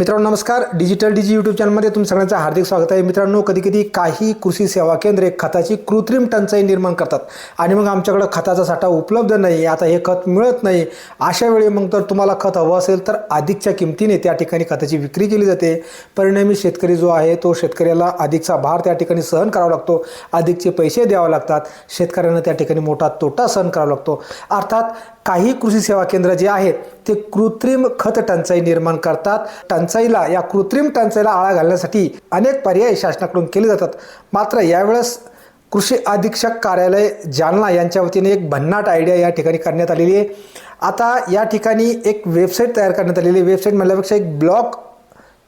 मित्रांनो नमस्कार. डिजिटल डिजी यूट्यूब चॅनलमध्ये तुम सगळ्यांचं हार्दिक स्वागत आहे. मित्रांनो कधी कधी काही कृषी सेवा केंद्रे खताची कृत्रिम टंचाई निर्माण करतात. आणि मग आमच्याकडं खताचा साठा उपलब्ध नाही आता हे खत मिळत नाही. अशा वेळी मग तर तुम्हाला खत हवं असेल तर अधिकच्या किमतीने त्या ठिकाणी खताची विक्री केली जाते. परिणामी शेतकरी जो आहे तो शेतकऱ्याला अधिकचा भार त्या ठिकाणी सहन करावा लागतो. अधिकचे पैसे द्यावे लागतात. शेतकऱ्यांना त्या ठिकाणी मोठा तोटा सहन करावा लागतो. अर्थात काही कृषी सेवा केंद्र जे आहेत ते कृत्रिम खत टंचाई निर्माण करतात. टंचाईला या कृत्रिम टंचाईला आळा घालण्यासाठी अनेक पर्याय शासनाकडून केले जातात. मात्र यावेळेस कृषी अधीक्षक कार्यालय जालना यांच्या वतीने एक भन्नाट आयडिया या ठिकाणी करण्यात आलेली आहे. आता या ठिकाणी एक वेबसाईट तयार करण्यात आलेली आहे. वेबसाईट म्हणल्यापेक्षा एक ब्लॉग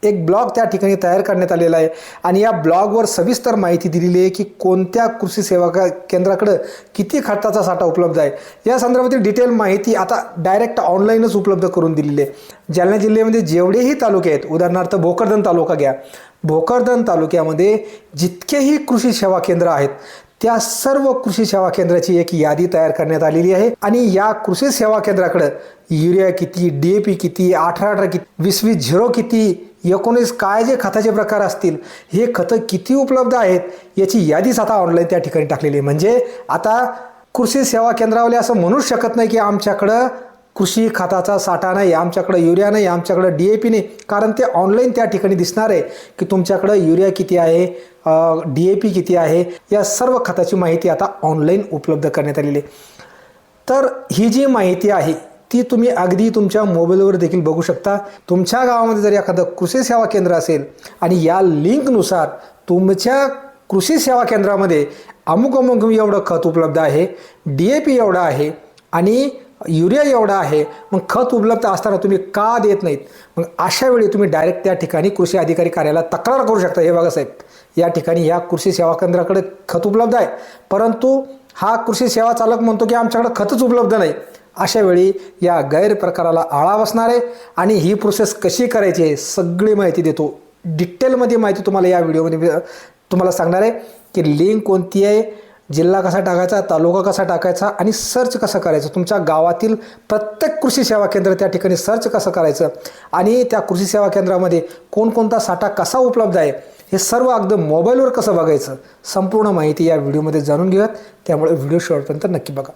एक ब्लॉग त्या ठिकाणी तयार करण्यात आलेला आहे. आणि या ब्लॉगवर सविस्तर माहिती दिलेली आहे की कोणत्या कृषी सेवा का- केंद्राकडं किती खताचा साठा उपलब्ध आहे. या संदर्भातील डिटेल माहिती आता डायरेक्ट ऑनलाईनच उपलब्ध करून दिलेली आहे. जालना जिल्ह्यामध्ये जेवढेही तालुके आहेत उदाहरणार्थ भोकरदन तालुका घ्या. भोकरदन तालुक्यामध्ये जितकेही कृषी सेवा केंद्र आहेत त्या सर्व कृषी सेवा केंद्राची एक यादी तयार करण्यात आलेली आहे. आणि या कृषी सेवा केंद्राकडं युरिया किती डी ए पी किती अठरा अठरा किती वीस वीस झिरो किती एकोणीस काय जे खताचे प्रकार असतील हे खतं किती उपलब्ध आहेत याची यादीच आता ऑनलाईन त्या ठिकाणी टाकलेली आहे. म्हणजे आता कृषी सेवा केंद्रावाले असं म्हणूच शकत नाही की आमच्याकडं कृषी खताचा साठा नाही आमच्याकडं युरिया नाही आमच्याकडं डी ए पी नाही. कारण ते ऑनलाईन त्या ठिकाणी दिसणार आहे की तुमच्याकडं युरिया किती आहे डी ए पी किती आहे या सर्व खताची माहिती आता ऑनलाईन उपलब्ध करण्यात आलेली आहे. तर ही जी माहिती आहे ती तुम्ही अगदी तुमच्या मोबाईलवर देखील बघू शकता. तुमच्या गावामध्ये जर एखादं कृषी सेवा केंद्र असेल आणि या लिंकनुसार तुमच्या कृषी सेवा केंद्रामध्ये अमुक अमुक एवढं खत उपलब्ध आहे डी ए पी एवढं आहे आणि युरिया एवढा आहे मग खत उपलब्ध असताना तुम्ही का देत नाहीत? मग अशा वेळी तुम्ही डायरेक्ट त्या ठिकाणी कृषी अधिकारी कार्यालयात तक्रार करू शकता. हे बघा साहेब या ठिकाणी या कृषी सेवा केंद्राकडे खत उपलब्ध आहे. परंतु हा कृषी सेवा चालक म्हणतो की आमच्याकडे खतच उपलब्ध नाही. अशा वेळी या गैरप्रकाराला आळा बसणार आहे आणि ही प्रोसेस कशी करायची आहे सगळी माहिती देतो. डिटेलमध्ये माहिती तुम्हाला या व्हिडिओमध्ये तुम्हाला सांगणार आहे की लिंक कोणती आहे जिल्हा कसा टाकायचा तालुका कसा टाकायचा आणि सर्च कसं करायचं. तुमच्या गावातील प्रत्येक कृषी सेवा केंद्र त्या ठिकाणी सर्च कसं करायचं आणि त्या कृषी सेवा केंद्रामध्ये कोणकोणता साठा कसा उपलब्ध आहे हे सर्व अगदी मोबाईलवर कसं बघायचं संपूर्ण माहिती या व्हिडिओमध्ये जाणून घेऊयात. त्यामुळे व्हिडिओ शेवटपर्यंत नक्की बघा.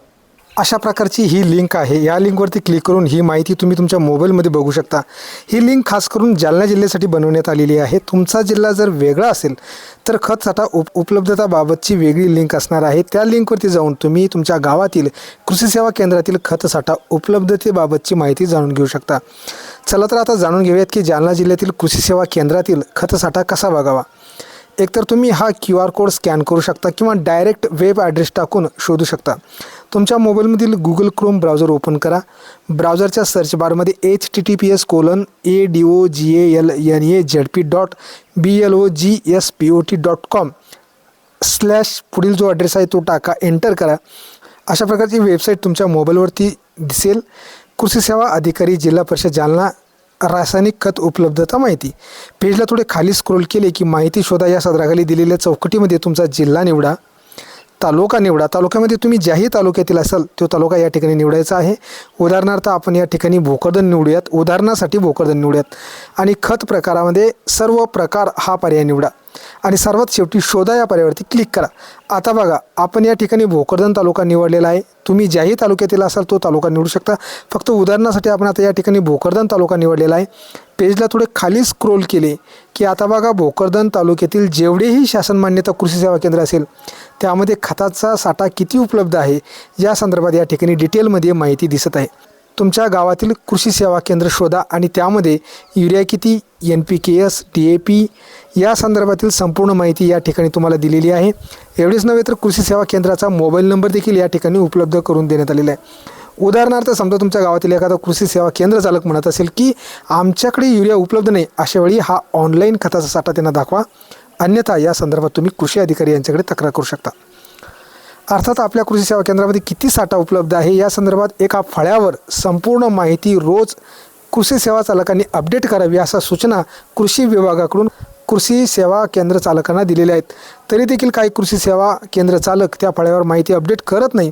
अशा प्रकारची ही लिंक आहे. या लिंकवरती क्लिक करून ही माहिती तुम्ही तुमच्या मोबाईलमध्ये बघू शकता. ही लिंक खास करून जालना जिल्ह्यासाठी बनवण्यात आलेली आहे. तुमचा जिल्हा जर वेगळा असेल तर खत साठा उप उपलब्धताबाबतची वेगळी लिंक असणार आहे. त्या लिंकवरती जाऊन तुम्ही तुमच्या गावातील कृषी सेवा केंद्रातील खत साठा उपलब्धतेबाबतची माहिती जाणून घेऊ शकता. चला तर आता जाणून घेऊयात की जालना जिल्ह्यातील कृषी सेवा केंद्रातील खत साठा कसा बघावा. एकतर तुम्ही हा क्यू आर कोड स्कॅन करू शकता किंवा डायरेक्ट वेब ॲड्रेस टाकून शोधू शकता. तुमच्या मोबाईलमधील गुगल क्रोम ब्राउझर ओपन करा. ब्राउझरच्या सर्च बारमध्ये H T T P S colon A D O G A L N A Z P dot B L O G S P O T dot com slash पुढील जो address आहे तो टाका enter करा. अशा प्रकारची website तुमच्या मोबाईलवरती दिसेल. कृषी सेवा अधिकारी जिल्हा परिषद जालना रासायनिक खत उपलब्धता माहिती. पेजला थोडे खाली स्क्रोल केले की माहिती शोधा या सदराखाली दिलेल्या चौकटीमध्ये तुमचा जिल्हा निवडा तालुका निवडा. तालुक्यामध्ये तुम्ही ज्याही तालुक्यातील असाल तो तालुका या ठिकाणी निवडायचा आहे. उदाहरणार्थ आपण या ठिकाणी भोकरदन निवडूयात. उदाहरणासाठी भोकरदन निवडूयात. आणि खत प्रकारामध्ये सर्व प्रकार हा पर्याय निवडा. आणि सर्वात शेवटी शोधा या पर्यायावरती क्लिक करा. आता बघा आपण या ठिकाणी भोकरदन तालुका निवडलेला आहे. तुम्ही ज्याही तालुक्यातील असाल तो तालुका निवडू शकता. फक्त उदाहरणासाठी आपण आता या ठिकाणी भोकरदन तालुका निवडलेला आहे. पेजला थोडे खाली स्क्रोल केले की आता बघा भोकरदन तालुक्यातील जेवढेही शासन मान्यता कृषी सेवा केंद्र असेल त्यामध्ये खताचा साठा किती उपलब्ध आहे या संदर्भात या ठिकाणी डिटेलमध्ये माहिती दिसत आहे. तुमच्या गावातील कृषी सेवा केंद्र शोधा आणि त्यामध्ये युरिया किती N P K S D A P या संदर्भातील संपूर्ण माहिती या ठिकाणी तुम्हाला दिलेली आहे. एवढेच नव्हे तर कृषी सेवा केंद्राचा मोबाईल नंबर देखील या ठिकाणी उपलब्ध करून देण्यात आलेला आहे. उदाहरणार्थ समजा तुमच्या गावातील एखादा कृषी सेवा केंद्र चालक म्हणत असेल की आमच्याकडे युरिया उपलब्ध नाही अशा वेळी हा ऑनलाईन खताचा साठा त्यांना दाखवा. अन्यथा या संदर्भात तुम्ही कृषी अधिकारी यांच्याकडे तक्रार करू शकता. अर्थात आपल्या कृषी सेवा केंद्रामध्ये किती साठा उपलब्ध आहे? या संदर्भात एका फळ्यावर संपूर्ण माहिती रोज कृषी सेवा चालकांनी अपडेट करावी अशा सूचना कृषी विभागाकडून कृषी सेवा केंद्र चालकांना दिलेल्या आहेत. तरी देखील काही कृषी सेवा केंद्र चालक त्या फळ्यावर माहिती अपडेट करत नाही.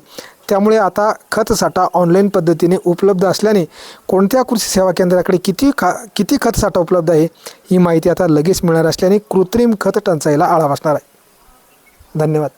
त्यामुळे आता खत साठा ऑनलाईन पद्धतीने उपलब्ध असल्याने कोणत्या कृषी सेवा केंद्राकडे किती खा किती खत साठा उपलब्ध आहे ही माहिती आता लगेच मिळणार असल्याने कृत्रिम खत टंचाईला आळा बसणार आहे. धन्यवाद.